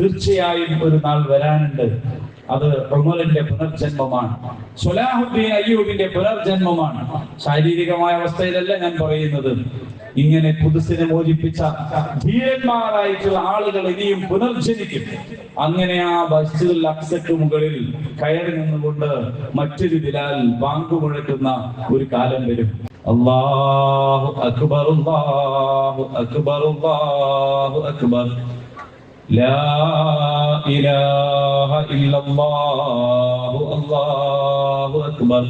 തീർച്ചയായും ഒരു നാൾ വരാനുണ്ട്. അത് ഉമറിന്റെ പുനർജന്മമാണ്. സുലാഹുദ്ദീൻ അയ്യൂബിന്റെ പുനർജന്മമാണ്. ശാരീരികമായ അവസ്ഥയിലല്ല ഞാൻ പറയുന്നത്. ഇങ്ങനെ കുതിസിനെ മോചിപ്പിച്ച ധീരന്മാരായിട്ടുള്ള ആളുകൾ ഇനിയും പുനർജനിക്കും. അങ്ങനെ ആ ബസ്റ്റുൽ അക്സക്ക് മുകളിൽ കയറി നിന്നുകൊണ്ട് മറ്റൊരു ദിലാൽ ബാങ്ക് മുഴക്കുന്ന ഒരു കാലം വരും. അള്ളാഹു അക്ബർ അല്ലാഹു അക്ബർ അല്ലാഹു അക്ബർ. لا إله إلا الله الله أكبر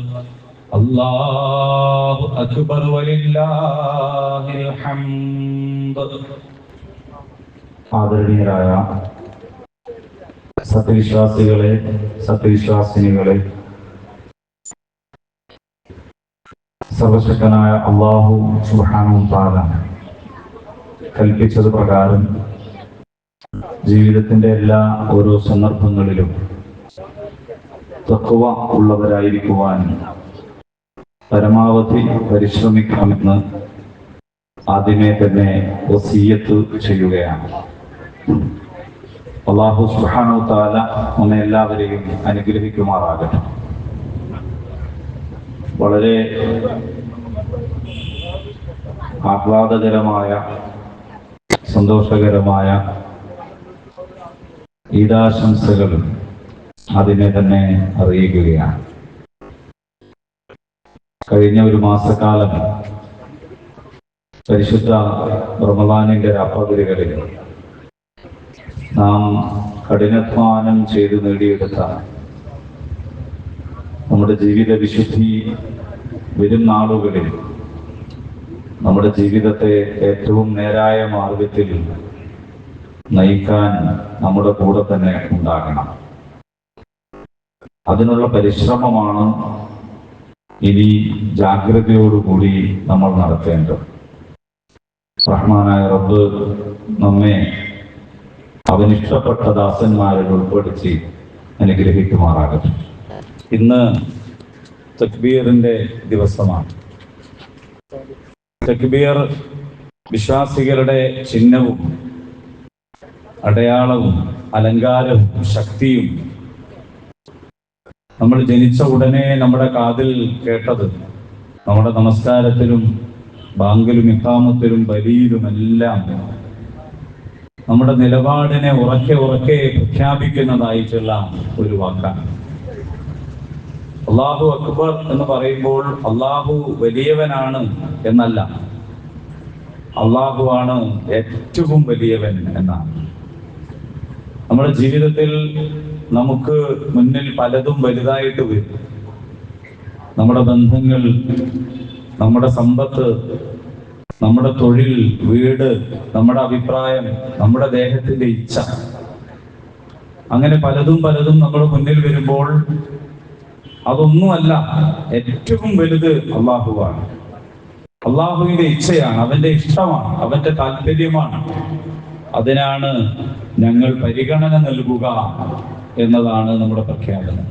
الله أكبر ولله الحمد ആദരണീയരായ സത്യവിശ്വാസികളെ സത്യവിശ്വാസിനികളെ സർവശക്തനായ അള്ളാഹു സുബ്ഹാനഹു താല കൽപ്പിച്ചത് പ്രകാരം ജീവിതത്തിന്റെ എല്ലാ ഓരോ സന്ദർഭങ്ങളിലും തക്കുവ ഉള്ളവരായിരിക്കുവാൻ പരമാവധി പരിശ്രമിക്കണമെന്ന് ആദ്യമേ തന്നെ വസീയത്ത് ചെയ്യുകയാണ്. അള്ളാഹു സുഹാനു താല നമ്മെ എല്ലാവരെയും അനുഗ്രഹിക്കുമാറാകട്ടെ. വളരെ ആഹ്ലാദകരമായ സന്തോഷകരമായ ഈദാശംസകൾ അതിനെ തന്നെ അറിയിക്കുകയാണ്. കഴിഞ്ഞ ഒരു മാസക്കാലം പരിശുദ്ധ റമദാനിന്റെ രാപ്പകലുകളിൽ നാം കഠിനാധ്വാനം ചെയ്ത് നേടിയെടുത്ത നമ്മുടെ ജീവിത വിശുദ്ധി വരും നാളുകളിൽ നമ്മുടെ ജീവിതത്തെ ഏറ്റവും നേരായ മാർഗത്തിൽ നയിക്കാൻ നമ്മുടെ കൂടെ തന്നെ ഉണ്ടാകണം. അതിനുള്ള പരിശ്രമമാണ് ഇനി ജാഗ്രതയോടുകൂടി നമ്മൾ നടത്തേണ്ടത്. റഹ്മാനായ റബ്ബ് നമ്മെ അവനിഷ്ടപ്പെട്ട ദാസന്മാരിൽ ഉൾപ്പെടുത്തി അനുഗ്രഹിക്കുമാറാകട്ടെ. ഇന്ന് തക്ബീറിന്റെ ദിവസമാണ്. തക്ബീർ വിശ്വാസികളുടെ ചിഹ്നവും അടയാളവും അലങ്കാരവും ശക്തിയും. നമ്മൾ ജനിച്ച ഉടനെ നമ്മുടെ കാതിൽ കേട്ടത് നമ്മുടെ നമസ്കാരത്തിലും ബാങ്കിലും ഇക്കാമത്തിലും ബലിയിലും എല്ലാം നമ്മുടെ നിലപാടിനെ ഉറക്കെ ഉറക്കെ പ്രഖ്യാപിക്കുന്നതായിട്ടുള്ള ഒരു വാക്കാണ്. അള്ളാഹു അക്ബർ എന്ന് പറയുമ്പോൾ അള്ളാഹു വലിയവനാണ് എന്നല്ല അള്ളാഹു ആണ് ഏറ്റവും വലിയവൻ എന്നാണ്. നമ്മുടെ ജീവിതത്തിൽ നമുക്ക് മുന്നിൽ പലതും വലുതായിട്ട് വരും. നമ്മുടെ ബന്ധങ്ങൾ നമ്മുടെ സമ്പത്ത് നമ്മുടെ തൊഴിൽ വീട് നമ്മുടെ അഭിപ്രായം നമ്മുടെ ദേഹത്തിന്റെ ഇച്ഛ. അങ്ങനെ പലതും പലതും നമ്മുടെ മുന്നിൽ വരുമ്പോൾ അതൊന്നുമല്ല ഏറ്റവും വലുത് അള്ളാഹുവാണ്. അള്ളാഹുവിന്റെ ഇച്ഛയാണ് അവന്റെ ഇഷ്ടമാണ് അവന്റെ താല്പര്യമാണ് അതിനാണ് ഞങ്ങൾ പരിഗണന നൽകുക എന്നതാണ് നമ്മുടെ പ്രഖ്യാപനം.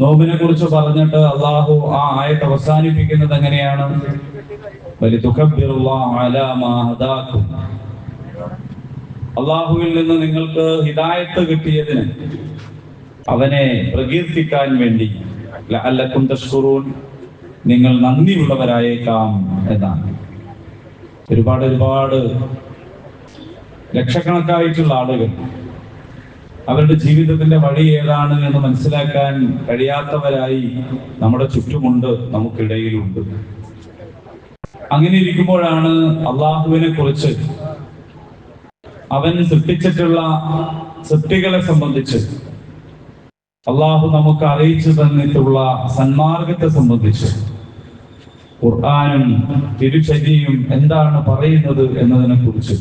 നോമ്പിനെ കുറിച്ച് പറഞ്ഞിട്ട് അള്ളാഹു ആ ആയത്ത് അവസാനിപ്പിക്കുന്നത് എങ്ങനെയാണ്. അള്ളാഹുവിൽ നിന്ന് നിങ്ങൾക്ക് ഹിദായത്ത് കിട്ടിയതിന് അവനെ പ്രകീർത്തിക്കാൻ വേണ്ടി അല്ലക്കും നിങ്ങൾ നന്ദിയുള്ളവരായേക്കാം എന്നാണ്. ഒരുപാട് ഒരുപാട് ലക്ഷക്കണക്കായിട്ടുള്ള ആളുകൾ. അവരുടെ ജീവിതത്തിന്റെ വഴി ഏതാണ് എന്ന് മനസ്സിലാക്കാൻ കഴിയാത്തവരായി നമ്മുടെ ചുറ്റുമുണ്ട് നമുക്കിടയിലുണ്ട്. അങ്ങനെ ഇരിക്കുമ്പോഴാണ് അള്ളാഹുവിനെ കുറിച്ച് അവൻ സൃഷ്ടിച്ചിട്ടുള്ള സൃഷ്ടികളെ സംബന്ധിച്ച് അള്ളാഹു നമുക്ക് അറിയിച്ചു തന്നിട്ടുള്ള സന്മാർഗത്തെ സംബന്ധിച്ച് ഖുർആാനും തിരുചര്യയും എന്താണ് പറയുന്നത് എന്നതിനെ കുറിച്ച്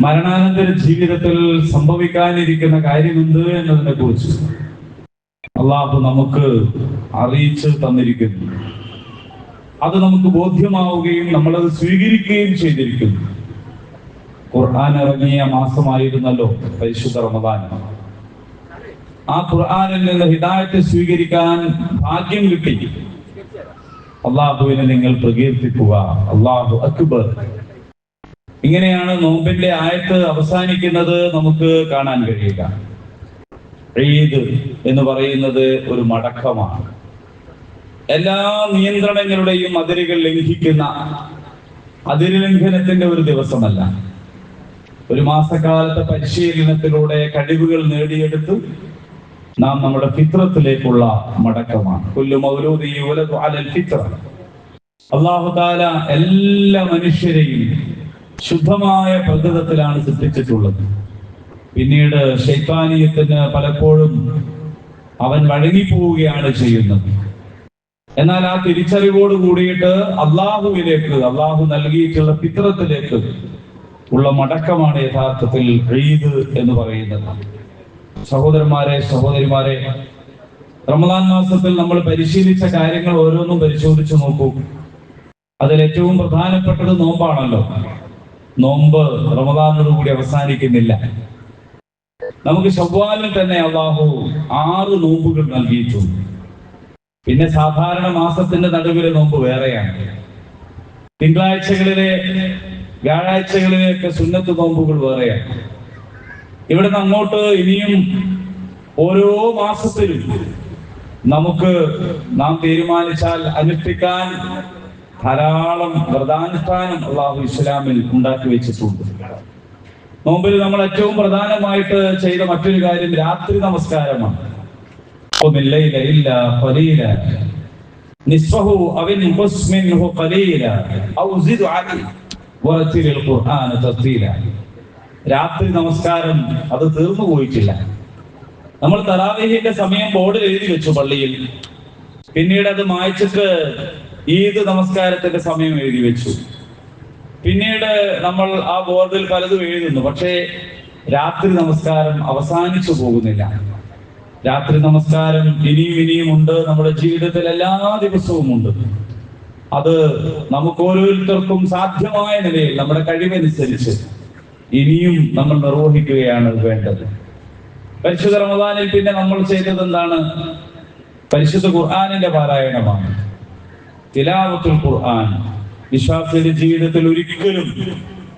മരണാനന്തര ജീവിതത്തിൽ സംഭവിക്കാനിരിക്കുന്ന കാര്യമെന്ത് എന്നതിനെ കുറിച്ച് അള്ളാഹു നമുക്ക് അറിയിച്ചു തന്നിരിക്കുന്നു. അത് നമുക്ക് ബോധ്യമാവുകയും നമ്മളത് സ്വീകരിക്കുകയും ചെയ്തിരിക്കുന്നു. ഖുർആൻ ഇറങ്ങിയ മാസമായിരുന്നല്ലോ പരിശുദ്ധ റമദാൻ. ആ ഖുർആാനിൽ നിന്ന് ഹിദായത്ത് സ്വീകരിക്കാൻ ഭാഗ്യം കിട്ടി. അള്ളാഹുവിനെ നിങ്ങൾ പ്രകീർത്തിക്കുക. അള്ളാഹു അക്ബർ. ഇങ്ങനെയാണ് നോമ്പിന്റെ ആയത്ത് അവസാനിക്കുന്നത് നമുക്ക് കാണാൻ കഴിയുക. ഈദ് എന്ന് പറയുന്നത് ഒരു മടക്കമാണ്. എല്ലാ നിയന്ത്രണങ്ങളുടെയും അതിരുകൾ ലംഘിക്കുന്ന അതിരുലംഘനത്തിന്റെ ഒരു ദിവസമല്ല. ഒരു മാസക്കാലത്തെ പരിശീലനത്തിലൂടെ കഴിവുകൾ നേടിയെടുത്ത് നാം നമ്മുടെ ഫിത്രത്തിലേക്കുള്ള മടക്കമാണ്. കൊല്ലു മൗലൂദി അലൽ ഫിത്ര അള്ളാഹു താല എല്ലാ മനുഷ്യരെയും ശുദ്ധമായ പ്രകൃതത്തിലാണ് സൃഷ്ടിച്ചിട്ടുള്ളത്. പിന്നീട് ശൈത്താനീയത്തിന് പലപ്പോഴും അവൻ വഴങ്ങിപ്പോവുകയാണ് ചെയ്യുന്നത്. എന്നാൽ ആ തിരിച്ചറിവോട് കൂടിയിട്ട് അള്ളാഹുവിലേക്ക് അള്ളാഹു നൽകിയിട്ടുള്ള പിത്രത്തിലേക്ക് ഉള്ള മടക്കമാണ് യഥാർത്ഥത്തിൽ ഈദ് എന്ന് പറയുന്നത്. സഹോദരന്മാരെ സഹോദരിമാരെ റമദാൻ മാസത്തിൽ നമ്മൾ പരിശീലിച്ച കാര്യങ്ങൾ ഓരോന്നും പരിശോധിച്ചു നോക്കൂ. അതിൽ ഏറ്റവും പ്രധാനപ്പെട്ടത് നോമ്പാണല്ലോ. നോമ്പ് റമദാനോട് കൂടി അവസാനിക്കുന്നില്ല. നമുക്ക് ശവ്വാലിൽ തന്നെ അള്ളാഹു ആറ് നോമ്പുകൾ നൽകിയിട്ടുണ്ട്. പിന്നെ സാധാരണ മാസത്തിന്റെ നടുവിലെ നോമ്പ് വേറെയാണ്. തിങ്കളാഴ്ചകളിലെ വ്യാഴാഴ്ചകളിലെയൊക്കെ സുന്നത്ത് നോമ്പുകൾ വേറെയാണ്. ഇവിടെ നിന്ന് അങ്ങോട്ട് ഇനിയും ഓരോ മാസത്തിലും നമുക്ക് നാം തീരുമാനിച്ചാൽ അനുഷ്ഠിക്കാൻ ധാരാളം വ്രതാനുഷ്ഠാനം അള്ളാഹു ഇസ്ലാമിൽ ഉണ്ടാക്കി വെച്ചിട്ടുണ്ട്. നോമ്പിൽ നമ്മൾ ഏറ്റവും പ്രധാനമായിട്ട് ചെയ്ത മറ്റൊരു കാര്യം രാത്രി നമസ്കാരമാണ്. രാത്രി നമസ്കാരം അത് തീർന്നു പോയിട്ടില്ല. നമ്മൾ തറാവേഹിന്റെ സമയം ബോർഡിൽ എഴുതി വെച്ചു പള്ളിയിൽ. പിന്നീട് അത് മായ്ച്ചിട്ട് ഈദ് നമസ്കാരത്തിന്റെ സമയം എഴുതി വെച്ചു. പിന്നീട് നമ്മൾ ആ ബോർഡിൽ പലതും എഴുതുന്നു. പക്ഷേ രാത്രി നമസ്കാരം അവസാനിച്ചു പോകുന്നില്ല. രാത്രി നമസ്കാരം ഇനിയും ഇനിയും ഉണ്ട്. നമ്മുടെ ജീവിതത്തിൽ എല്ലാ ദിവസവും ഉണ്ട്. അത് നമുക്ക് ഓരോരുത്തർക്കും സാധ്യമായ നിലയിൽ നമ്മുടെ കഴിവനുസരിച്ച് ഇനിയും നമ്മൾ നിർവഹിക്കുകയാണ് വേണ്ടത്. പരിശുദ്ധ റമദാനിൽ പിന്നെ നമ്മൾ ചെയ്തത് എന്താണ്? പരിശുദ്ധ ഖുർആാനിന്റെ പാരായണമാണ്. തിലാവത്തുൽ ഖുർആൻ. വിശ്വാസിയുടെ ജീവിതത്തിൽ ഒരിക്കലും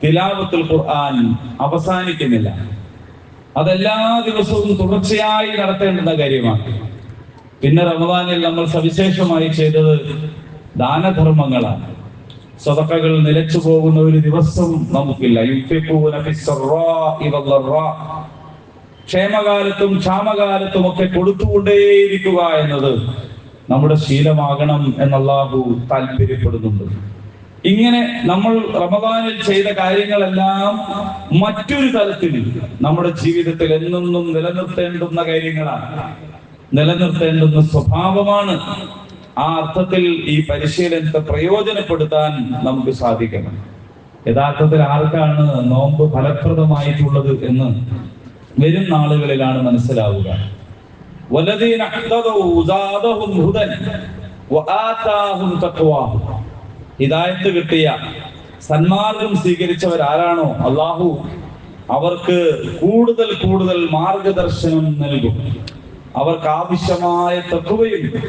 തിലാവത്തുൽ ഖുർആൻ അവസാനിക്കുന്നില്ല. അതെല്ലാ ദിവസവും തുടർച്ചയായി നടത്തേണ്ടുന്ന കാര്യമാണ്. പിന്നെ റമദാനിൽ നമ്മൾ സവിശേഷമായി ചെയ്തത് ദാനധർമ്മങ്ങളാണ്. സ്വതക്കകൾ നിലച്ചു പോകുന്ന ഒരു ദിവസം നമുക്കില്ല. ക്ഷേമകാലത്തും ക്ഷാമകാലത്തും ഒക്കെ കൊടുത്തുകൊണ്ടേയിരിക്കുക എന്നത് നമ്മുടെ ശീലമാകണം എന്നല്ലാഹു താല്പര്യപ്പെടുന്നുണ്ട്. ഇങ്ങനെ നമ്മൾ റമദാനിൽ ചെയ്ത കാര്യങ്ങളെല്ലാം മറ്റൊരു തലത്തിൽ നമ്മുടെ ജീവിതത്തിൽ എന്നെന്നും നിലനിർത്തേണ്ടുന്ന കാര്യങ്ങളാണ്. നിലനിർത്തേണ്ടുന്ന സ്വഭാവമാണ് ആ അർത്ഥത്തിൽ ഈ പരിശീലനത്തെ പ്രയോജനപ്പെടുത്താൻ നമുക്ക് സാധിക്കണം. യഥാർത്ഥത്തിൽ ആർക്കാണ് നോമ്പ് ഫലപ്രദമായിട്ടുള്ളത് എന്ന് വരും നാളുകളിലാണ് മനസ്സിലാവുക. വലദീന اهتدوا زادهم ഹുദൻ വആതാഹും തഖ്വാഹും. ഹിദായത്ത് കിട്ടിയ സന്മാർഗം സ്വീകരിച്ചവർ ആരാണോ അള്ളാഹു അവർക്ക് കൂടുതൽ കൂടുതൽ മാർഗദർശനം നൽകും. അവർക്ക് ആവശ്യമായ തത്വയും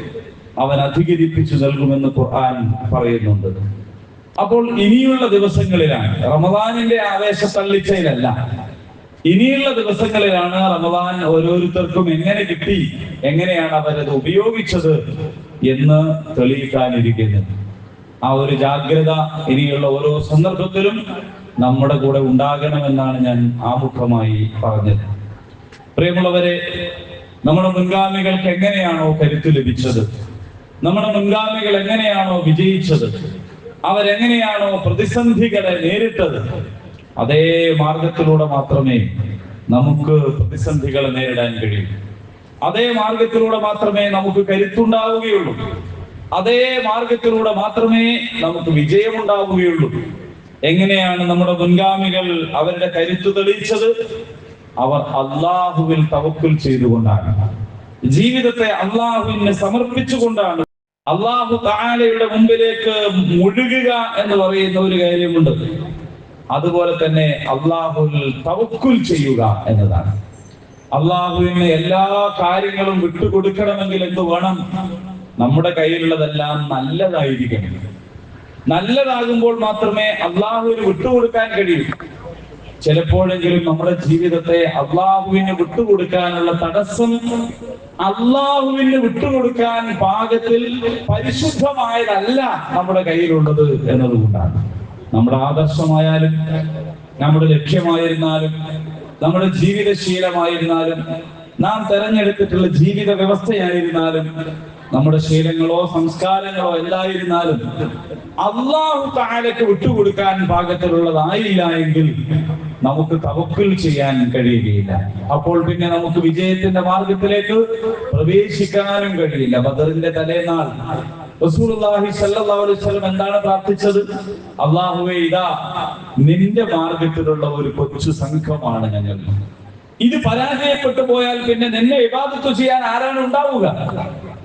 അവൻ അധികരിപ്പിച്ചു നൽകുമെന്ന് ഖുർആൻ പറയുന്നുണ്ട്. അപ്പോൾ ഇനിയുള്ള ദിവസങ്ങളിലാണ്. റമദാനിന്റെ ആവേശ തള്ളിച്ചയിലല്ല. ഇനിയുള്ള ദിവസങ്ങളിലാണ് റമദാൻ ഓരോരുത്തർക്കും എങ്ങനെ കിട്ടി എങ്ങനെയാണ് അവരത് ഉപയോഗിച്ചത് എന്ന് തെളിയിക്കാനിരിക്കുന്നത്. ആ ഒരു ജാഗ്രത ഇനിയുള്ള ഓരോ സന്ദർഭത്തിലും നമ്മുടെ കൂടെ ഉണ്ടാകണമെന്നാണ് ഞാൻ ആമുഖമായി പറഞ്ഞത്. പ്രിയമുള്ളവരെ നമ്മുടെ മുൻഗാമികൾക്ക് എങ്ങനെയാണോ കരുത്ത് ലഭിച്ചത്? നമ്മുടെ മുൻഗാമികൾ എങ്ങനെയാണോ വിജയിച്ചത്? അവരെങ്ങനെയാണോ പ്രതിസന്ധികളെ നേരിട്ടത്? അതേ മാർഗത്തിലൂടെ മാത്രമേ നമുക്ക് പ്രതിസന്ധികളെ നേരിടാൻ കഴിയൂ. അതേ മാർഗത്തിലൂടെ മാത്രമേ നമുക്ക് കരുത്തുണ്ടാവുകയുള്ളൂ. അതേ മാർഗത്തിലൂടെ മാത്രമേ നമുക്ക് വിജയമുണ്ടാവുകയുള്ളൂ. എങ്ങനെയാണ് നമ്മുടെ മുൻഗാമികൾ അവരുടെ കരുത്ത് തെളിയിച്ചത്? അവർ അള്ളാഹുവിൽ തവക്കുൽ ചെയ്തുകൊണ്ടാണ്. ജീവിതത്തെ അള്ളാഹുവിന് സമർപ്പിച്ചുകൊണ്ടാണ്. അള്ളാഹു താലയുടെ മുമ്പിലേക്ക് മുഴുകുക എന്ന് പറയുന്ന ഒരു കാര്യമുണ്ട്. അതുപോലെ തന്നെ അള്ളാഹുവിൽ തവക്കുൽ ചെയ്യുക എന്നതാണ്. അള്ളാഹുവിന് എല്ലാ കാര്യങ്ങളും വിട്ടുകൊടുക്കണമെങ്കിൽ എന്ത് വേണം? നമ്മുടെ കയ്യിലുള്ളതെല്ലാം നല്ലതായിരിക്കണം. നല്ലതാകുമ്പോൾ മാത്രമേ അള്ളാഹുവിന് വിട്ടുകൊടുക്കാൻ കഴിയൂ. ചിലപ്പോഴെങ്കിലും നമ്മുടെ ജീവിതത്തെ അള്ളാഹുവിന് വിട്ടുകൊടുക്കാനുള്ള തടസ്സം അള്ളാഹുവിന് വിട്ടുകൊടുക്കാൻ പാകത്തിൽ പരിശുദ്ധമായതല്ല നമ്മുടെ കയ്യിലുള്ളത് എന്നതുകൊണ്ടാണ്. നമ്മുടെ ആദർശമായാലും നമ്മുടെ ലക്ഷ്യമായിരുന്നാലും നമ്മുടെ ജീവിതശീലമായിരുന്നാലും നാം തെരഞ്ഞെടുത്തിട്ടുള്ള ജീവിത വ്യവസ്ഥയായിരുന്നാലും നമ്മുടെ ശീലങ്ങളോ സംസ്കാരങ്ങളോ എല്ലായിരുന്നാലും അള്ളാഹു താഴേക്ക് വിട്ടുകൊടുക്കാൻ പാകത്തിലുള്ളതായില്ല എങ്കിൽ നമുക്ക് തവക്കിൽ ചെയ്യാൻ കഴിയുകയില്ല. അപ്പോൾ പിന്നെ നമുക്ക് വിജയത്തിന്റെ മാർഗത്തിലേക്ക് പ്രവേശിക്കാനും കഴിയില്ല. ബദറിന്റെ തലേനാൾ റസൂലുള്ളാഹി സല്ലല്ലാഹു അലൈഹി വസല്ലം എന്താണ് പ്രാർത്ഥിച്ചത്? അള്ളാഹുവേ ഇതാ നിന്റെ മാർഗത്തിലുള്ള ഒരു കൊച്ചു സംഘമാണ് ഞങ്ങൾ. ഇത് പരാജയപ്പെട്ടു പോയാൽ പിന്നെ നിന്നെ ഇബാദത്ത് ചെയ്യാൻ ആരാണ് ഉണ്ടാവുക?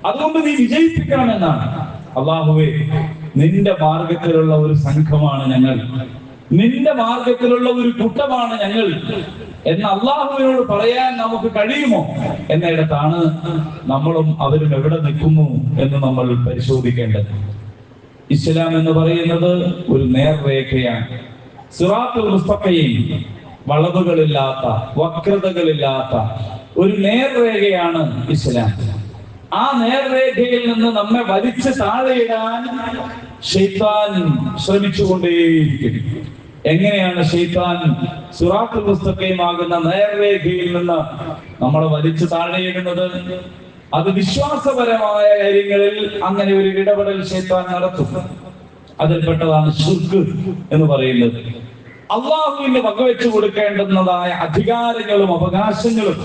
അതുകൊണ്ട് നീ വിജയിപ്പിക്കണമെന്നാണ്. അള്ളാഹുവേ നിന്റെ മാർഗത്തിലുള്ള ഒരു സംഘമാണ് ഞങ്ങൾ. നിന്റെ മാർഗത്തിലുള്ള ഒരു കൂട്ടമാണ് ഞങ്ങൾ. എന്ന് അള്ളാഹുവിനോട് പറയാൻ നമുക്ക് കഴിയുമോ? എന്നിടത്താണ് നമ്മളും അവരും എവിടെ നിൽക്കുന്നു എന്ന് നമ്മൾ പരിശോധിക്കേണ്ടത്. ഇസ്ലാം എന്ന് പറയുന്നത് ഒരു നേർരേഖയാണ്. സിറാത്തുൽ മുസ്തഖയും വളവുകളില്ലാത്ത വക്രതകളില്ലാത്ത ഒരു നേർരേഖയാണ് ഇസ്ലാം. ആ നേർരേഖയിൽ നിന്ന് നമ്മെ വലിച്ച് താഴെയിടാൻ ഷെയ്ത്താൻ ശ്രമിച്ചുകൊണ്ടേയിരിക്കും. എങ്ങനെയാണ് ഷെയ്ത്താൻ സുറാത്തുൽ പുസ്തകയുമാകുന്ന നേർരേഖയിൽ നിന്ന് നമ്മൾ വലിച്ചു താഴെയിടുന്നത്. അത് വിശ്വാസപരമായ കാര്യങ്ങളിൽ അങ്ങനെ ഒരു ഇടപെടൽ ഷെയ്ത്താൻ നടത്തും. അതിൽപ്പെട്ടതാണ് ഷുർക്ക് എന്ന് പറയുന്നത്. അള്ളാഹുവിന് വകവെച്ചു കൊടുക്കേണ്ടുന്നതായ അധികാരങ്ങളും അവകാശങ്ങളും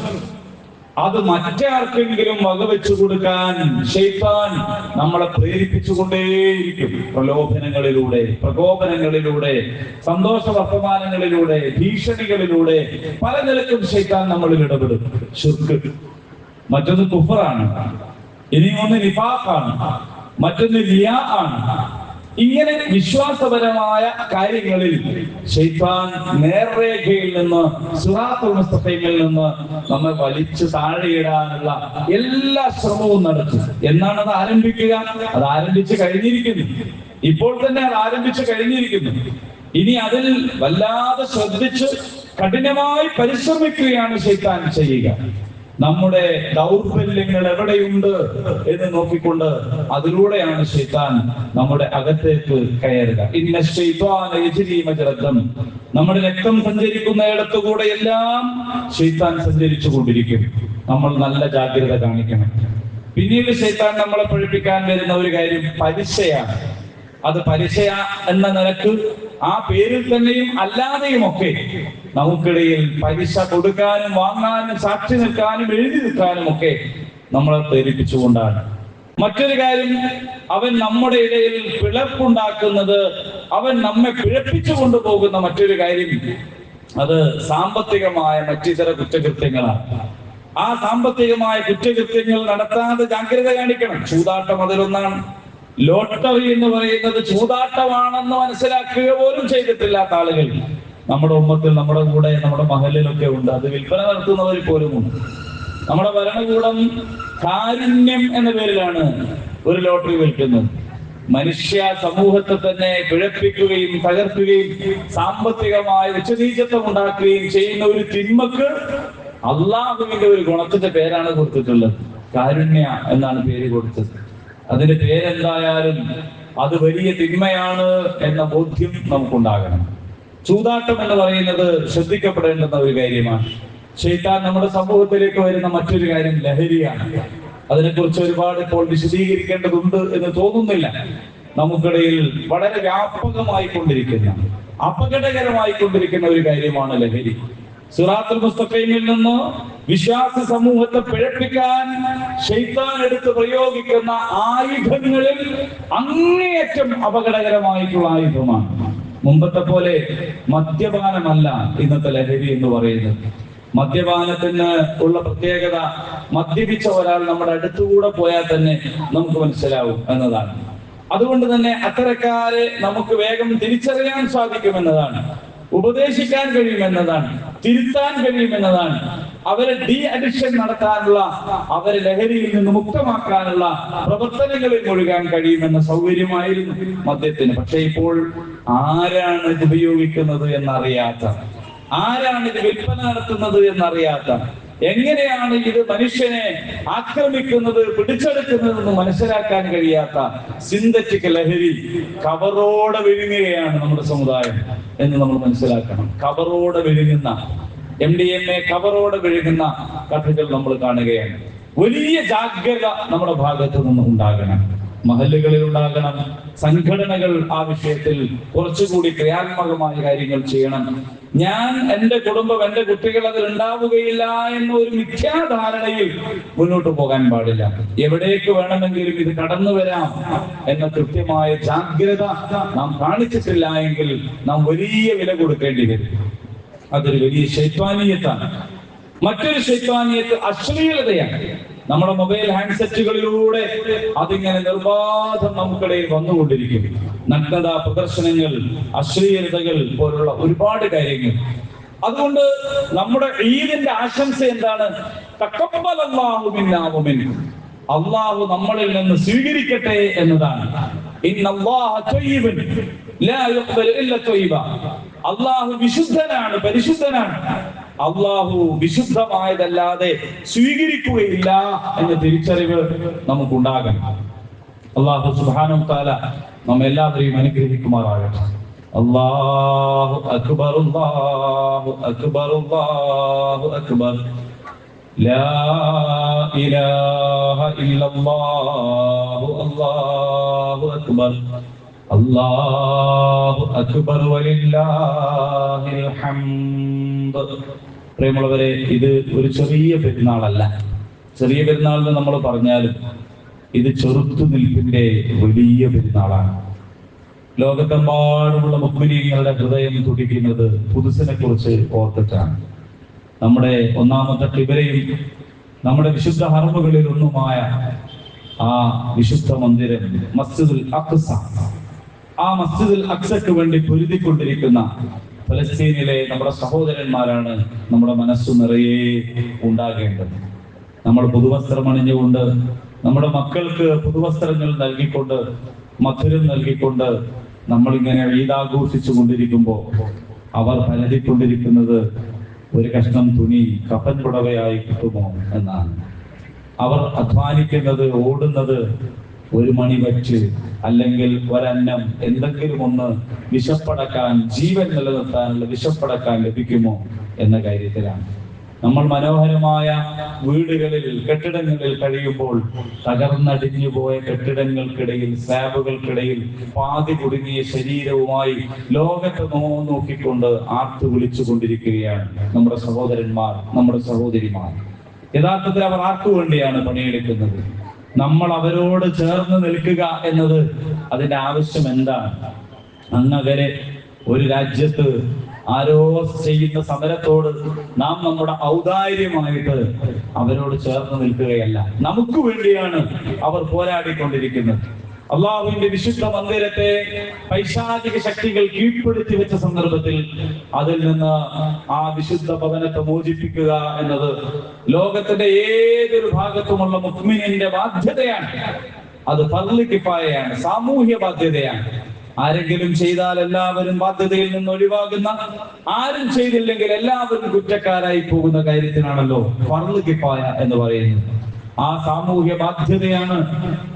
അത് മറ്റാർക്കെങ്കിലും വകവെച്ചു കൊടുക്കാൻ ഷെയ്ത്താൻ നമ്മളെ പ്രേരിപ്പിച്ചുകൊണ്ടേയിരിക്കും. പ്രലോഭനങ്ങളിലൂടെ പ്രകോപനങ്ങളിലൂടെ സന്തോഷ വർത്തമാനങ്ങളിലൂടെ ഭീഷണികളിലൂടെ പല നിലക്കും ഷെയ്ത്താൻ നമ്മളിൽ ഇടപെടും. ഷുർക്ക് മറ്റൊന്ന് കുഫറാണ്. ഇനി ഒന്ന് നിഫാഖാണ്. മറ്റൊന്ന് ലിയാ ആണ്. ഇങ്ങനെ വിശ്വാസപരമായ കാര്യങ്ങളിൽ ഷെയ്ത്താൻ നേർരേഖയിൽ നിന്ന് മുസ്തഖയിൽ നിന്ന് നമ്മെ വലിച്ചു താഴെയിടാനുള്ള എല്ലാ ശ്രമവും നടത്തും. എന്നാണ് ആരംഭിക്കുക? അത് ആരംഭിച്ചു കഴിഞ്ഞിരിക്കുന്നു. ഇപ്പോൾ തന്നെ അത് ആരംഭിച്ചു കഴിഞ്ഞിരിക്കുന്നു. ഇനി അതിൽ വല്ലാതെ ശ്രദ്ധിച്ച് കഠിനമായി പരിശ്രമിക്കുകയാണ് ഷെയ്ത്താൻ ചെയ്യുക. നമ്മുടെ ദൗർബല്യങ്ങൾ എവിടെയുണ്ട് എന്ന് നോക്കിക്കൊണ്ട് അതിലൂടെയാണ് ശൈത്താൻ നമ്മുടെ അകത്തേക്ക് കയറുക. ഇന്ന ശൈത്താൻ. നമ്മുടെ രക്തം സഞ്ചരിക്കുന്നിടത്തു കൂടെ എല്ലാം ശൈത്താൻ സഞ്ചരിച്ചു കൊണ്ടിരിക്കും നമ്മൾ നല്ല ജാഗ്രത കാണിക്കണം. പിന്നീട് ശൈത്താൻ നമ്മളെ പഴിപ്പിക്കാൻ വരുന്ന ഒരു കാര്യം പലിശയാണ് അത് പലിശ എന്ന നിലയ്ക്ക് ആ പേരിൽ തന്നെയും അല്ലാതെയും ഒക്കെ നമുക്കിടയിൽ പലിശ കൊടുക്കാനും വാങ്ങാനും സാക്ഷി നിൽക്കാനും എഴുതി നിൽക്കാനും ഒക്കെ നമ്മളെ പ്രേരിപ്പിച്ചുകൊണ്ടാണ്. മറ്റൊരു കാര്യം അവൻ നമ്മുടെ ഇടയിൽ പിളർപ്പുണ്ടാക്കുന്നത് അവൻ നമ്മെ പിഴപ്പിച്ചു കൊണ്ടുപോകുന്ന മറ്റൊരു കാര്യം അത് സാമ്പത്തികമായ മറ്റിതര കുറ്റകൃത്യങ്ങളാണ്. ആ സാമ്പത്തികമായ കുറ്റകൃത്യങ്ങൾ നടത്താതെ ജാഗ്രത കാണിക്കണം. ചൂതാട്ടം അതിലൊന്നാണ്. ലോട്ടറി എന്ന് പറയുന്നത് ചൂതാട്ടമാണെന്ന് മനസ്സിലാക്കുക പോലും ചെയ്തിട്ടില്ലാത്ത ആളുകൾ നമ്മുടെ ഉമ്മത്തിൽ നമ്മുടെ കൂടെ നമ്മുടെ മഹലിലൊക്കെ ഉണ്ട്. അത് വിൽപ്പന നടത്തുന്നവർ പോലും ഉണ്ട്. നമ്മുടെ ഭരണകൂടം കാരുണ്യം എന്ന പേരിലാണ് ഒരു ലോട്ടറി വിൽക്കുന്നത്. മനുഷ്യ സമൂഹത്തെ തന്നെ പിഴപ്പിക്കുകയും തകർക്കുകയും സാമ്പത്തികമായ ഉച്ചനീചത്വം ഉണ്ടാക്കുകയും ചെയ്യുന്ന ഒരു തിന്മക്ക് അള്ളാഹുവിന്റെ ഒരു ഗുണത്തിന്റെ പേരാണ് കൊടുത്തിട്ടുള്ളത്. കാരുണ്യ എന്നാണ് പേര് കൊടുത്തത്. അതിന്റെ പേരെന്തായാലും അത് വലിയ തിന്മയാണ് എന്ന ബോധ്യം നമുക്കുണ്ടാകണം. ചൂതാട്ടം എന്ന് പറയുന്നത് ശ്രദ്ധിക്കപ്പെടേണ്ടുന്ന ഒരു കാര്യമാണ്. ഷെയ്ത്താൻ നമ്മുടെ സമൂഹത്തിലേക്ക് വരുന്ന മറ്റൊരു കാര്യം ലഹരിയാണ്. അതിനെക്കുറിച്ച് ഒരുപാട് ഇപ്പോൾ വിശദീകരിക്കേണ്ടതുണ്ട് എന്ന് തോന്നുന്നില്ല. നമുക്കിടയിൽ വളരെ വ്യാപകമായി കൊണ്ടിരിക്കുന്ന അപകടകരമായി കൊണ്ടിരിക്കുന്ന ഒരു കാര്യമാണ് ലഹരി. സുറാത്തുൽ മുസ്തഖീമിൽ നിന്ന് വിശ്വാസ സമൂഹത്തെ പിഴപ്പിക്കാൻ ഷെയ്ത്താൻ എടുത്ത് പ്രയോഗിക്കുന്ന ആയുധങ്ങളിൽ അങ്ങേയറ്റം അപകടകരമായിട്ടുള്ള ആയുധമാണ്. മുമ്പത്തെ പോലെ മദ്യപാനമല്ല ഇന്നത്തെ ലഹരി എന്ന് പറയുന്നത്. മദ്യപാനത്തിന് ഉള്ള പ്രത്യേകത മദ്യപിച്ച ഒരാൾ നമ്മുടെ അടുത്തുകൂടെ പോയാൽ തന്നെ നമുക്ക് മനസ്സിലാവും എന്നതാണ്. അതുകൊണ്ട് തന്നെ അത്തരക്കാരെ നമുക്ക് വേഗം തിരിച്ചറിയാൻ സാധിക്കുമെന്നതാണ്. ഉപദേശിക്കാൻ കഴിയുമെന്നതാണ്. തിരുത്താൻ കഴിയുമെന്നതാണ്. അവരെ ഡി അഡിക്ഷൻ നടത്താനുള്ള അവരെ ലഹരിയിൽ നിന്ന് മുക്തമാക്കാനുള്ള പ്രവർത്തനങ്ങളിൽ മുഴുകാൻ കഴിയുമെന്ന സൗകര്യമായിരുന്നു മദ്യത്തിന്. പക്ഷെ ഇപ്പോൾ ആരാണ് ഇത് ഉപയോഗിക്കുന്നത് എന്നറിയാത്ത ആരാണ് ഇത് വിൽപ്പന നടത്തുന്നത് എന്നറിയാത്ത എങ്ങനെയാണ് ഇത് മനുഷ്യനെ ആക്രമിക്കുന്നത് പിടിച്ചെടുക്കുന്നതെന്ന് മനസ്സിലാക്കാൻ കഴിയാത്ത സിന്തറ്റിക് ലഹരി കവറോടെ വിഴുങ്ങുകയാണ് നമ്മുടെ സമുദായം എന്ന് നമ്മൾ മനസ്സിലാക്കണം. കവറോടെ വിഴുങ്ങുന്ന എം ഡി എം എ കവറോടെ വിഴുങ്ങുന്ന കഥകൾ നമ്മൾ കാണുകയാണ്. വലിയ ജാഗ്രത നമ്മുടെ ഭാഗത്തു നിന്ന് ഉണ്ടാകണം. മഹല്ലുകളിൽ ഉണ്ടാകണം സംഘടനകൾ ആ വിഷയത്തിൽ കുറച്ചുകൂടി ക്രിയാത്മകമായ കാര്യങ്ങൾ ചെയ്യണം. ഞാൻ എന്റെ കുടുംബം എന്റെ കുട്ടികൾ അതിൽ ഉണ്ടാവുകയില്ല എന്ന ഒരു മിഥ്യാധാരണയിൽ മുന്നോട്ട് പോകാൻ പാടില്ല. എവിടേക്ക് വേണമെങ്കിലും ഇത് കടന്നു വരാം എന്ന കൃത്യമായ ജാഗ്രത നാം കാണിച്ചിട്ടില്ല എങ്കിൽ നാം വലിയ വില കൊടുക്കേണ്ടി വരും. അതൊരു വലിയ ശൈത്വാനീയത്താണ്. മറ്റൊരു ശൈത്വാനീയത്ത് അശ്ലീലതയാണ്. നമ്മുടെ മൊബൈൽ ഹാൻഡ്സെറ്റുകളിലൂടെ അതിങ്ങനെ നിർബാധം നമുക്കിടയിൽ വന്നുകൊണ്ടിരിക്കും. നഗ്നത പ്രദർശനങ്ങൾ അശ്ലീലതകൾ പോലുള്ള ഒരുപാട് കാര്യങ്ങൾ. അതുകൊണ്ട് നമ്മുടെ ഈദിന്റെ ആശംസ എന്താണ്. അള്ളാഹു നമ്മളിൽ നിന്ന് സ്വീകരിക്കട്ടെ എന്നതാണ്. അള്ളാഹു വിശുദ്ധനാണ് പരിശുദ്ധനാണ്. അള്ളാഹു വിശുദ്ധമായതല്ലാതെ സ്വീകരിക്കുകയില്ല എന്ന തിരിച്ചറിവ് നമുക്കുണ്ടാകണം അള്ളാഹു സുബ്ഹാനഹു താല നമ്മെ എല്ലാവരെയും അനുഗ്രഹിക്കുമാറാകട്ടെ അല്ലാഹു അക്ബർ അല്ലാഹു അക്ബർ അല്ലാഹു അക്ബർ لا إله إلا الله الله أكبر അള്ളാഹു അക്ബർ പ്രേമുള്ളവരെ ഇത് ഒരു ചെറിയ പെരുന്നാളല്ല. ചെറിയ പെരുന്നാൾ എന്ന് നമ്മൾ പറഞ്ഞാലും ഇത് ചെറുത്തു നിൽപ്പിന്റെ വലിയ പെരുന്നാളാണ്. ലോകത്തെമ്പാടുമുള്ള മുഗ്മിനീങ്ങളുടെ ഹൃദയം തുടിക്കുന്നത് പുതുസിനെ കുറിച്ച് ഓർത്തിട്ടാണ്. നമ്മുടെ ഒന്നാമത്തെ കിബരയും നമ്മുടെ വിശുദ്ധ ഹർമ്മകളിൽ ഒന്നുമായ ആ വിശുദ്ധ മന്ദിരം മസ്ജിദുൽ അക്സ. ആ മസ്ജിദുൽ അക്സക്ക് വേണ്ടി പൊരുതിക്കൊണ്ടിരിക്കുന്ന ഫലസ്തീനിലെ നമ്മുടെ സഹോദരന്മാരാണ് നമ്മുടെ മനസ്സു നിറയെ ഉണ്ടാകേണ്ടത്. നമ്മൾ പുതുവസ്ത്രം അണിഞ്ഞുകൊണ്ട് നമ്മുടെ മക്കൾക്ക് പുതുവസ്ത്രങ്ങൾ നൽകിക്കൊണ്ട് മധുരം നൽകിക്കൊണ്ട് നമ്മൾ ഇങ്ങനെ ഈദാഘോഷിച്ചു കൊണ്ടിരിക്കുമ്പോൾ അവർ പരതിക്കൊണ്ടിരിക്കുന്നത് ഒരു കഷ്ണം തുണി കപ്പൻ പുടവയായി കിട്ടുമോ എന്നാണ്. അവർ അധ്വാനിക്കുന്നത് ഓടുന്നത് ഒരു മണി വെച്ച് അല്ലെങ്കിൽ ഒരന്നം എന്തെങ്കിലും ഒന്ന് വിശപ്പടക്കാൻ ജീവൻ നിലനിർത്താനുള്ള വിശപ്പടക്കാൻ ലഭിക്കുമോ എന്ന കാര്യത്തിലാണ്. നമ്മൾ മനോഹരമായ വീടുകളിൽ കെട്ടിടങ്ങളിൽ കഴിയുമ്പോൾ തകർന്നടിഞ്ഞു പോയ കെട്ടിടങ്ങൾക്കിടയിൽ സ്ലാബുകൾക്കിടയിൽ പാതി കുടുങ്ങിയ ശരീരവുമായി ലോകത്തെ നോ നോക്കിക്കൊണ്ട് ആർത്തു വിളിച്ചു കൊണ്ടിരിക്കുകയാണ് നമ്മുടെ സഹോദരന്മാർ നമ്മുടെ സഹോദരിമാർ. യഥാർത്ഥത്തിൽ അവർ ആർക്കു വേണ്ടിയാണ് പണിയെടുക്കുന്നത്? നമ്മൾ അവരോട് ചേർന്ന് നിൽക്കുക എന്നത് അതിന്റെ ആവശ്യം എന്താണ്? അന്നവരെ ഒരു രാജ്യത്ത് ആരോ ചെയ്യുന്ന സമരത്തോട് നാം നമ്മുടെ ഔദാര്യമായിട്ട് അവരോട് ചേർന്ന് നിൽക്കുകയല്ല. നമുക്ക് വേണ്ടിയാണ് അവർ പോരാടിക്കൊണ്ടിരിക്കുന്നത്. അള്ളാഹുവിന്റെ വിശുദ്ധ മന്ദിരത്തെ പൈശാചിക ശക്തികൾ കീഴ്പ്പെടുത്തി വെച്ച സന്ദർഭത്തിൽ അതിൽ നിന്ന് ആ വിശുദ്ധ ഭവനത്തെ മോചിപ്പിക്കുക എന്നത് ലോകത്തിന്റെ ഏതൊരു ഭാഗത്തുമുള്ള മുക്മിനിന്റെ ബാധ്യതയാണ്. അത് പള്ളിക്കിപ്പായയാണ് സാമൂഹ്യ ബാധ്യതയാണ്. ആരെങ്കിലും ചെയ്താൽ എല്ലാവരും ബാധ്യതയിൽ നിന്ന് ഒഴിവാകുന്ന ആരും ചെയ്തില്ലെങ്കിൽ എല്ലാവരും കുറ്റക്കാരായി പോകുന്ന കാര്യത്തിനാണല്ലോ ഫർലിക്കിപ്പായ എന്ന് പറയുന്നത്. ആ സാമൂഹ്യ ബാധ്യതയാണ്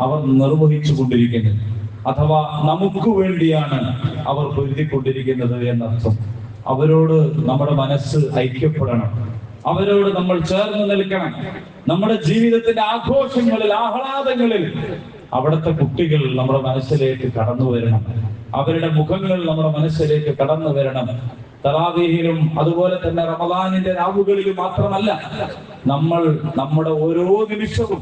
അവർ നിർവഹിച്ചു കൊണ്ടിരിക്കുന്നത് അഥവാ നമുക്ക് വേണ്ടിയാണ് അവർ പൊരുതിക്കൊണ്ടിരിക്കുന്നത് എന്നർത്ഥം. അവരോട് നമ്മുടെ മനസ്സ് ഐക്യപ്പെടണം. അവരോട് നമ്മൾ ചേർന്ന് നിൽക്കണം. നമ്മുടെ ജീവിതത്തിന്റെ ആഘോഷങ്ങളിൽ ആഹ്ലാദങ്ങളിൽ അവിടുത്തെ കുട്ടികൾ നമ്മുടെ മനസ്സിലേക്ക് കടന്നു വരണം. അവരുടെ മുഖങ്ങൾ നമ്മുടെ മനസ്സിലേക്ക് കടന്നു വരണം. തറാവീഹിലും അതുപോലെ തന്നെ റമദാനിന്റെ രാവുകളിലും മാത്രമല്ല നമ്മൾ നമ്മുടെ ഓരോ നിമിഷവും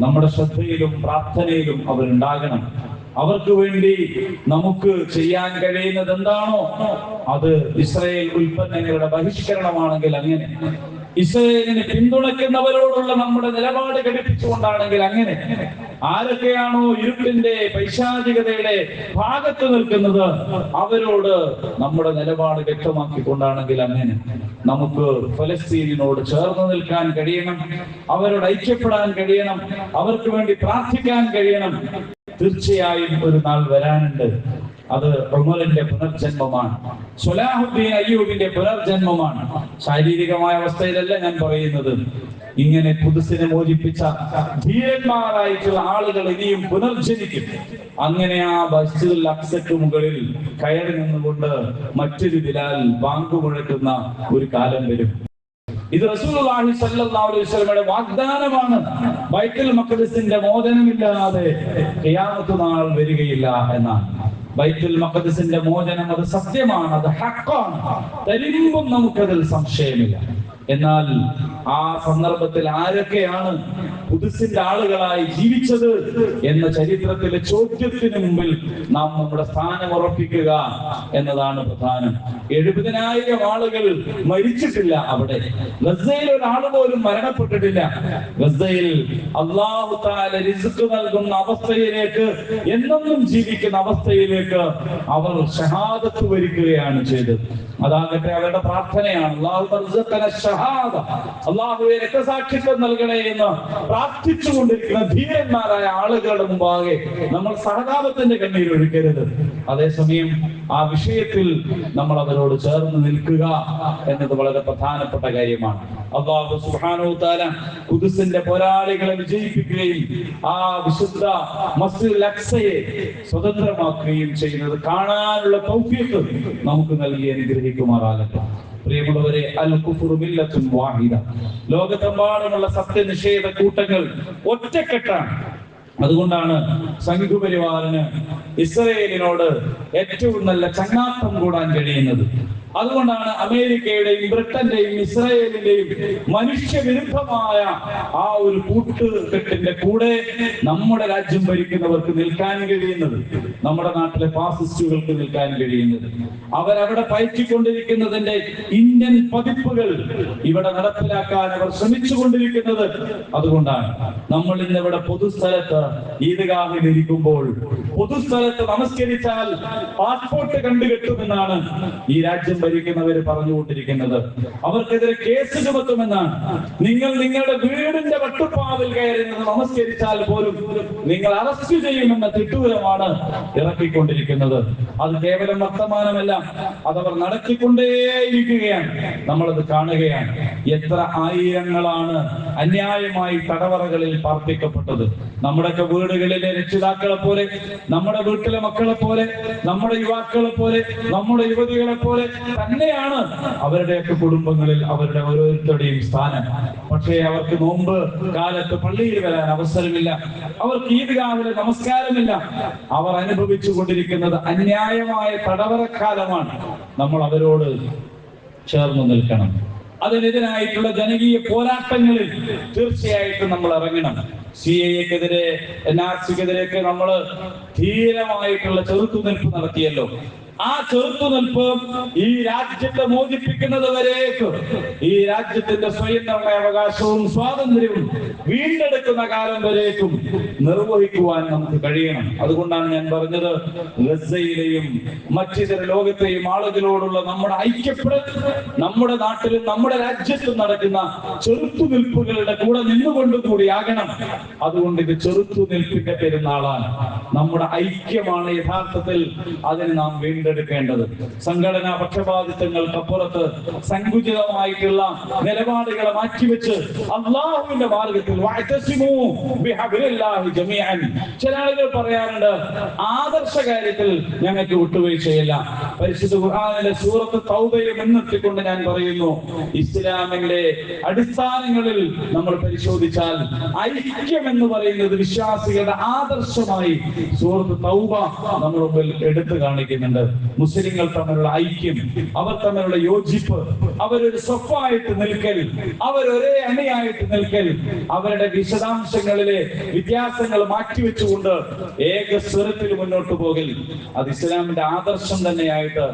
നമ്മുടെ ശ്രദ്ധയിലും പ്രാർത്ഥനയിലും അവരുണ്ടാകണം. അവർക്ക് വേണ്ടി നമുക്ക് ചെയ്യാൻ കഴിയുന്നത് എന്താണോ അത് ഇസ്രയേൽ ഉൽപ്പന്നങ്ങളുടെ ബഹിഷ്കരണമാണെങ്കിൽ അങ്ങനെ. ഇസ്രയേലിനെ പിന്തുണയ്ക്കുന്നവരോടുള്ള നമ്മുടെ നിലപാട് ഘടിപ്പിച്ചുകൊണ്ടാണെങ്കിൽ അങ്ങനെ. ആരൊക്കെയാണോ ഇരുട്ടിന്റെ പൈശാചികതയുടെ ഭാഗത്ത് നിൽക്കുന്നത് അവരോട് നമ്മുടെ നിലപാട് വ്യക്തമാക്കിക്കൊണ്ടാണെങ്കിൽ അങ്ങനെ നമുക്ക് ഫലസ്തീനിനോട് ചേർന്ന് നിൽക്കാൻ കഴിയണം. അവരോട് ഐക്യപ്പെടാൻ കഴിയണം. അവർക്ക് വേണ്ടി പ്രാർത്ഥിക്കാൻ കഴിയണം. തീർച്ചയായും ഒരു നാൾ വരാനുണ്ട്. അത് ഉമറിന്റെ പുനർജന്മമാണ്. സുലാഹുദ്ദീൻ അയ്യൂബിന്റെ പുനർജന്മമാണ്. ശാരീരികമായ അവസ്ഥയിലല്ല ഞാൻ പറയുന്നത്. ഇങ്ങനെ പുതുസിനെ മോചിപ്പിച്ച ധീരന്മാരായിട്ടുള്ള ആളുകൾ ഇനിയും പുനർജനിക്കും. അങ്ങനെ ആ ബസ്ജിദുൽ അക്സക്ക് മുകളിൽ കയറി നിന്നുകൊണ്ട് മറ്റൊരു ബിലാൽ ബാങ്ക് മുഴക്കുന്ന ഒരു കാലം വരും. ഇത് റസൂലുള്ളാഹി സ്വല്ലല്ലാഹു അലൈഹി വസല്ലമയുടെ വാഗ്ദാനമാണ്. ബൈത്തുൽ മഖ്ദിസിന്റെ മോചനമില്ലാതെ ഖിയാമത്ത് നാൾ വരികയില്ല എന്നാണ്. ബൈത്തുൽ മഖ്ദിസിന്റെ മോചനം അത് സത്യമാണ് അത് ഹക്കാണ്. തരുമ്പം നമുക്കതിൽ സംശയമില്ല. എന്നാൽ ആ സന്ദർഭത്തിൽ ആരൊക്കെയാണ് പുതുസിന്റെ ആളുകളായി ജീവിച്ചത് എന്ന ചരിത്രത്തിലെ ചോദ്യത്തിന് മുമ്പിൽ നാം നമ്മുടെ സ്ഥാനം ഉറപ്പിക്കുക എന്നതാണ് പ്രധാനം. എഴുപതിനായിരം ആളുകൾ മരിച്ചിട്ടില്ല അവിടെ. ഗസയിൽ ഒരാൾ പോലും മരണപ്പെട്ടിട്ടില്ല. ഗസയിൽ അള്ളാഹു താല റിസ്ക് നൽകുന്ന അവസ്ഥയിലേക്ക് എന്നെന്നും ജീവിക്കുന്ന അവസ്ഥയിലേക്ക് അവർ ഷഹാദത്ത് വരിക്കുകയാണ് ചെയ്തത്. അതാകട്ടെ അവരുടെ പ്രാർത്ഥനയാണ്. അള്ളാഹു ഷഹാദ അള്ളാഹുവെ രക്തസാക്ഷിത്വം നൽകണേ എന്ന് പ്രാർത്ഥിച്ചുകൊണ്ടിരിക്കുന്ന ധീരന്മാരായ ആളുകളുടെ മുമ്പാകെ നമ്മൾ സഹതാപത്തിന്റെ കണ്ണീർ ഒഴുക്കരുത് അതേസമയം ആ വിഷയത്തിൽ നമ്മൾ അവരോട് ചേർന്ന് നിൽക്കുക എന്നത് വളരെ പ്രധാനപ്പെട്ട കാര്യമാണ്. അള്ളാഹു സുഹാനോ താല കുതിസിന്റെ പോരാളികളെ വിജയിപ്പിക്കുകയും ആ വിശുദ്ധ മസ്ജിദ് സ്വതന്ത്രമാക്കുകയും ചെയ്യുന്നത് കാണാനുള്ള തൗഫീഖ് നമുക്ക് നൽകി അനുഗ്രഹിക്കുമാറാകട്ടെ. പ്രിയമുള്ളവരെ അൽ കുഫുറു മില്ലത്തുൻ വാഹിദ. ലോകത്തെമ്പാടുമുള്ള സത്യനിഷേധ കൂട്ടങ്ങൾ ഒറ്റക്കെട്ടാണ്. അതുകൊണ്ടാണ് സംഘപരിവാറിന് ഇസ്രയേലിനോട് ഏറ്റവും നല്ല ചങ്ങാത്തം കൂടാൻ കഴിയുന്നത്. അതുകൊണ്ടാണ് അമേരിക്കയുടെയും ബ്രിട്ടന്റെയും ഇസ്രായേലിന്റെയും മനുഷ്യവിരുദ്ധമായ ആ ഒരു കൂട്ടുകെട്ടിന്റെ കൂടെ നമ്മുടെ രാജ്യം ഭരിക്കുന്നവർക്ക് നിൽക്കാൻ കഴിയുന്നത് നമ്മുടെ നാട്ടിലെ ഫാസിസ്റ്റുകൾക്ക് നിൽക്കാൻ കഴിയുന്നത്. അവരവിടെ പയറ്റിക്കൊണ്ടിരിക്കുന്നതിന്റെ ഇന്ത്യൻ പതിപ്പുകൾ ഇവിടെ നടപ്പിലാക്കാൻ അവർ ശ്രമിച്ചുകൊണ്ടിരിക്കുന്നത്. അതുകൊണ്ടാണ് നമ്മൾ ഇന്ന് ഇവിടെ പൊതുസ്ഥലത്ത് ഈദ്ഗാഹിൽ ഇരിക്കുമ്പോൾ പൊതുസ്ഥലത്ത് നമസ്കരിച്ചാൽ പാസ്പോർട്ട് കണ്ടുകെട്ടുമെന്നാണ് ഈ രാജ്യം ഭരിക്കുന്നവർ പറഞ്ഞുകൊണ്ടിരിക്കുന്നത്. അവർക്കെതിരെ കേസ് ചുമത്തുമെന്നാണ്. നിങ്ങൾ നിങ്ങളുടെ വീടിന്റെ വട്ടുപ്പാവിൽ കയറി നമസ്കരിച്ചാൽ പോലും നിങ്ങൾ അറസ്റ്റ് ചെയ്യുമെന്ന തിട്ടൂരമാണ് ഇറക്കിക്കൊണ്ടിരിക്കുന്നത്. അത് കേവലം വർത്തമാനമല്ല. അതവർ നടത്തിക്കൊണ്ടേയിരിക്കുകയാണ്. നമ്മളത് കാണുകയാണ്. എത്ര ആയിരങ്ങളാണ് അന്യായമായി തടവറകളിൽ പാർപ്പിക്കപ്പെട്ടത്. നമ്മുടെയൊക്കെ വീടുകളിലെ രക്ഷിതാക്കളെ പോലെ നമ്മുടെ വീട്ടിലെ മക്കളെ പോലെ നമ്മുടെ യുവാക്കളെ പോലെ നമ്മുടെ യുവതികളെ പോലെ തന്നെയാണ് അവരുടെയൊക്കെ കുടുംബങ്ങളിൽ അവരുടെ ഓരോരുത്തരുടെയും സ്ഥാനം. പക്ഷേ അവർക്ക് നോമ്പ് കാലത്ത് പള്ളിയിൽ വരാൻ അവസരമില്ല. അവർക്ക് ഈദ്ഗാഹിലെ നമസ്കാരമില്ല. അവർ അനുഭവിച്ചു കൊണ്ടിരിക്കുന്നത് അന്യായമായ തടവറക്കാലമാണ്. നമ്മൾ അവരോട് ചേർന്ന് നിൽക്കണം. അതിനെതിരായിട്ടുള്ള ജനകീയ പോരാട്ടങ്ങളിൽ തീർച്ചയായിട്ടും നമ്മൾ ഇറങ്ങണം. സി എക്കെതിരെ എൻ ആർ സിക്കെതിരെയൊക്കെ നമ്മൾ ധീരമായിട്ടുള്ള ചെറുത്തുനിൽപ്പ് നടത്തിയല്ലോ. ആ ചെറുത്തുനിൽപ്പ് ഈ രാജ്യത്തെ മോചിപ്പിക്കുന്നത് വരേക്കും. ഈ രാജ്യത്തിന്റെ സ്വയം അവകാശവും സ്വാതന്ത്ര്യവും വീണ്ടെടുക്കുന്ന കാലം വരേക്കും. നിർവഹിക്കുവാൻ നമുക്ക് കഴിയണം. അതുകൊണ്ടാണ് ഞാൻ പറഞ്ഞത് ഗസയിലെയും മറ്റിതര ലോകത്തെയും ആളുകളോടുള്ള നമ്മുടെ ഐക്യപ്പെടൽ നമ്മുടെ നാട്ടിലും നമ്മുടെ രാജ്യത്തും നടക്കുന്ന ചെറുത്തുനിൽപ്പുകളുടെ കൂടെ നിന്നുകൊണ്ട് കൂടിയാകണം അതുകൊണ്ട് ഇത് ചെറുത്തുനിൽപ്പിന്റെ പെരുന്നാളാണ്. നമ്മുടെ ഐക്യമാണ് യഥാർത്ഥത്തിൽ അതിന് നാം വീണ്ടെടുക്കേണ്ടത്. സംഘടനാ പക്ഷപാതിത്വങ്ങൾക്കപ്പുറത്ത് സങ്കുചിതമായിട്ടുള്ള നിലപാടുകളെ മാറ്റിവെച്ച് അള്ളാഹുവിന്റെ മാർഗത്തിൽ. ചില ആളുകൾ പറയാറുണ്ട് ആദർശ കാര്യത്തിൽ ഞങ്ങൾക്ക് വിട്ടുവീഴ്ചയില്ല. പരിശുദ്ധ ഖുർആനിലെ സൂറത്ത് തൗബയെ മുൻനിർത്തിക്കൊണ്ട് ഞാൻ പറയുന്നു ഇസ്ലാമിന്റെ അടിസ്ഥാനങ്ങളിൽ നമ്മൾ പരിശോധിച്ചാൽ ഐക്യം എന്ന് പറയുന്നത് വിശ്വാസികളുടെ ആദർശമായി സൂറത്ത് തൗബ നമ്മുടെ മുമ്പിൽ എടുത്തു കാണിക്കുന്നുണ്ട്. മുസ്ലിങ്ങൾ തമ്മിലുള്ള ഐക്യം അവർ തമ്മിലുള്ള യോജിപ്പ് അവരൊരു സ്വപ്പായിട്ട് നിൽക്കൽ അവരൊരേ അണിയായിട്ട് നിൽക്കൽ അവരുടെ വിശദാംശങ്ങളിലെ വ്യത്യാസങ്ങൾ മാറ്റിവെച്ചുകൊണ്ട് ഏക സ്വരത്തിൽ മുന്നോട്ട് പോകൽ. അത് ഇസ്ലാമിന്റെ ആദർശം തന്നെയായിട്ട്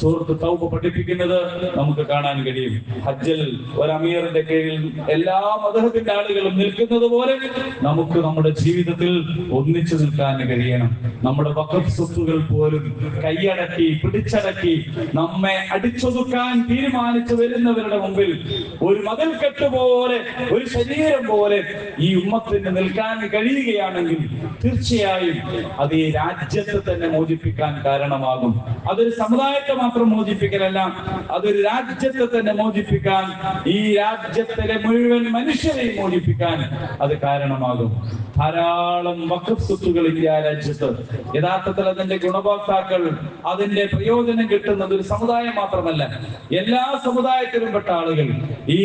സുഹൃത്ത് തൗബ പഠിപ്പിക്കുന്നത് നമുക്ക് കാണാൻ കഴിയും. ഹജ്ജൽ ഒരു അമീറിന്റെ കീഴിൽ എല്ലാ മതത്തിന്റെ ആളുകളും നിൽക്കുന്നത് പോലെ നമുക്ക് നമ്മുടെ ജീവിതത്തിൽ ഒന്നിച്ചു നിൽക്കാൻ കഴിയണം. നമ്മുടെ വഖഫ് സ്വത്തുകൾ പോലും കൈയടക്കി പിടിച്ചടക്കി. നമ്മെ അടിച്ചൊതുക്കാൻ തീരുമാനിച്ചു വരുന്നവരുടെ മുമ്പിൽ ഒരു മതിൽക്കെട്ട് പോലെ ഒരു ശരീരം പോലെ ഈ ഉമ്മത്തിന് നിൽക്കാൻ കഴിയുകയാണെങ്കിൽ തീർച്ചയായും അത് ഈ രാജ്യത്തെ തന്നെ മോചിപ്പിക്കാൻ കാരണമാകും. അതൊരു സമുദായത്തെ മാത്രം മോചിപ്പിക്കലല്ല അതൊരു രാജ്യത്തെ തന്നെ മോചിപ്പിക്കാൻ ഈ രാജ്യത്തിലെ മുഴുവൻ മനുഷ്യരെയും മോചിപ്പിക്കാൻ അത് കാരണമാകും. ധാരാളം വഖഫ് സ്വത്തുകൾ ഇന്ത്യ രാജ്യത്ത്. യഥാർത്ഥത്തിൽ അതിന്റെ ഗുണഭോക്താക്കൾ അതിന്റെ പ്രയോജനം കിട്ടുന്നത് ഒരു സമുദായം മാത്രമല്ല. എല്ലാ സമുദായത്തിലും പെട്ട ആളുകൾ ഈ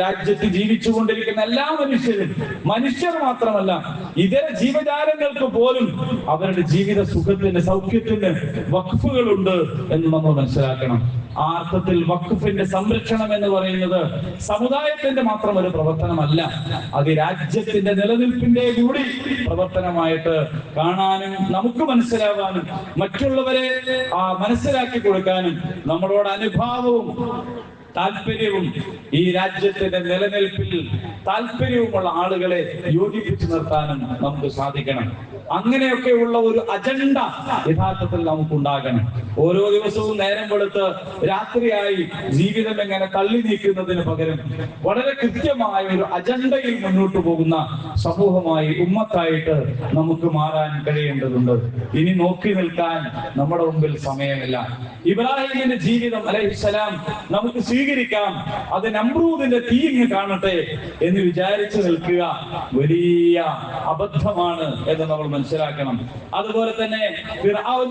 രാജ്യത്ത് ജീവിച്ചു കൊണ്ടിരിക്കുന്ന എല്ലാ മനുഷ്യരും മനുഷ്യർ മാത്രമല്ല ഇതര ജീവജാലങ്ങൾക്ക് പോലും അവരുടെ ജീവിത സുഖത്തിന് സൗഖ്യത്തിന് വഖഫുകളുണ്ട് എന്ന് നമ്മൾ മനസ്സിലാക്കണം. ആ അർത്ഥത്തിൽ വഖഫിന്റെ സംരക്ഷണം എന്ന് പറയുന്നത് സമുദായത്തിന്റെ മാത്രം ഒരു പ്രവർത്തനമല്ല. അത് രാജ്യത്തിന്റെ നിലനിൽപ്പിന്റെ കൂടി പ്രവർത്തനമായിട്ട് കാണാനും നമുക്ക് മനസ്സിലാവാനും മറ്റുള്ളവരെ മനസ്സിലാക്കി കൊടുക്കാനും നമ്മളോട് അനുഭാവവും താല്പര്യവും ഈ രാജ്യത്തിന്റെ നിലനിൽപ്പിൽ താല്പര്യവുമുള്ള ആളുകളെ യോജിപ്പിച്ചു നിർത്താനും നമുക്ക് സാധിക്കണം. അങ്ങനെയൊക്കെയുള്ള ഒരു അജണ്ട യഥാർത്ഥത്തിൽ നമുക്ക് ഉണ്ടാകണം ഓരോ ദിവസവും നേരം വെളുത്ത് രാത്രിയായി ജീവിതം എങ്ങനെ തള്ളി നീക്കുന്നതിന് പകരം വളരെ കൃത്യമായ ഒരു അജണ്ടയിൽ മുന്നോട്ട് പോകുന്ന സമൂഹമായി ഉമ്മത്തായിട്ട് നമുക്ക് മാറാൻ കഴിയേണ്ടതുണ്ട്. ഇനി നോക്കി നിൽക്കാൻ നമ്മുടെ മുമ്പിൽ സമയമില്ല. ഇബ്രാഹിമിന്റെ ജീവിതം അലൈഹിസ്സലാം നമുക്ക് സ്വീകരിക്കാം. അത് നമ്രൂദിന്റെ തീങ്ങ് കാണട്ടെ എന്ന് വിചാരിച്ചു നിൽക്കുക വലിയ അബദ്ധമാണ് എന്ന് നമ്മൾ മനസ്സിലാക്കണം. അതുപോലെ തന്നെ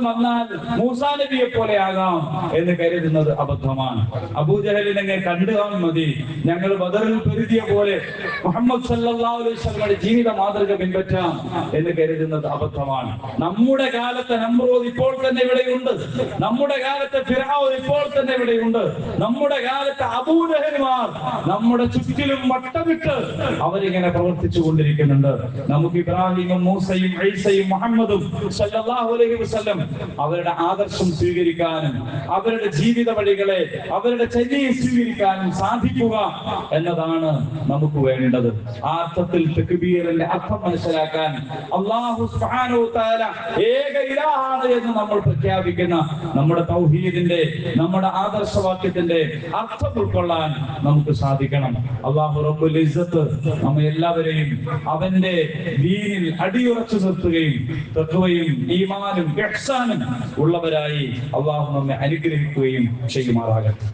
വന്നാൽ മൂസാ നബിയെ പോലെ ആകാം എന്ന് കരുതുന്നത് അബദ്ധമാണ്. അബൂജഹലിനെ കണ്ടുകാൻ മതി. ഞങ്ങൾ ബദറിൽ പെരുതിയ പോലെ മുഹമ്മദ് സല്ലല്ലാഹു അലൈഹി ജീവിത മാതൃക പിൻപറ്റാം എന്ന് കരുതുന്നത് അബദ്ധമാണ്. നമ്മുടെ കാലത്തെ നമ്രോദ് ഇപ്പോൾ തന്നെ ഇവിടെയുണ്ട്. നമ്മുടെ കാലത്തെ ഫിർഔൻ ഇപ്പോൾ തന്നെ ഇവിടെയുണ്ട്. നമ്മുടെ കാലത്തെ അബൂജഹലുമാർ നമ്മുടെ ചുറ്റിലും വട്ടമിട്ട് അവരിങ്ങനെ പ്രവർത്തിച്ചു കൊണ്ടിരിക്കുന്നുണ്ട് നമുക്ക് ഇബ്രാഹിമും മൂസയും ഐസയും മുഹമ്മദും സല്ലല്ലാഹു അലൈഹി വസല്ലം അവരുടെ ആദർശം സ്വീകരിക്കാനും അവരുടെ ജീവിത വഴികളെ അവരുടെ ചര്യയെ സ്വീകരിക്കാനും സാധിക്കുക എന്നതാണ് നമുക്ക് വേണ്ടത്. ആ അർത്ഥത്തിൽ തെക്കുബീറിന്റെ അർത്ഥം മനസ്സിലാക്കാൻ അള്ളാഹു ഏക ഇലാഹാണ് എന്ന് നമ്മൾ പ്രഖ്യാപിക്കുന്ന നമ്മുടെ തൗഹീദിന്റെ നമ്മുടെ ആദർശവാക്യത്തിന്റെ അർത്ഥം ഉൾക്കൊള്ളാൻ നമുക്ക് സാധിക്കണം. അള്ളാഹു റബ്ബുൽ ഇസ്സത്ത് നമ്മെ എല്ലാവരെയും അവന്റെ ദീനിൽ അടിയുറച്ചു നിർത്തുകയും തത്വയും ഈമാനും ഉള്ളവരായി അള്ളാഹു നമ്മെ അനുഗ്രഹിക്കുകയും ചെയ്യുമാറാകട്ടെ.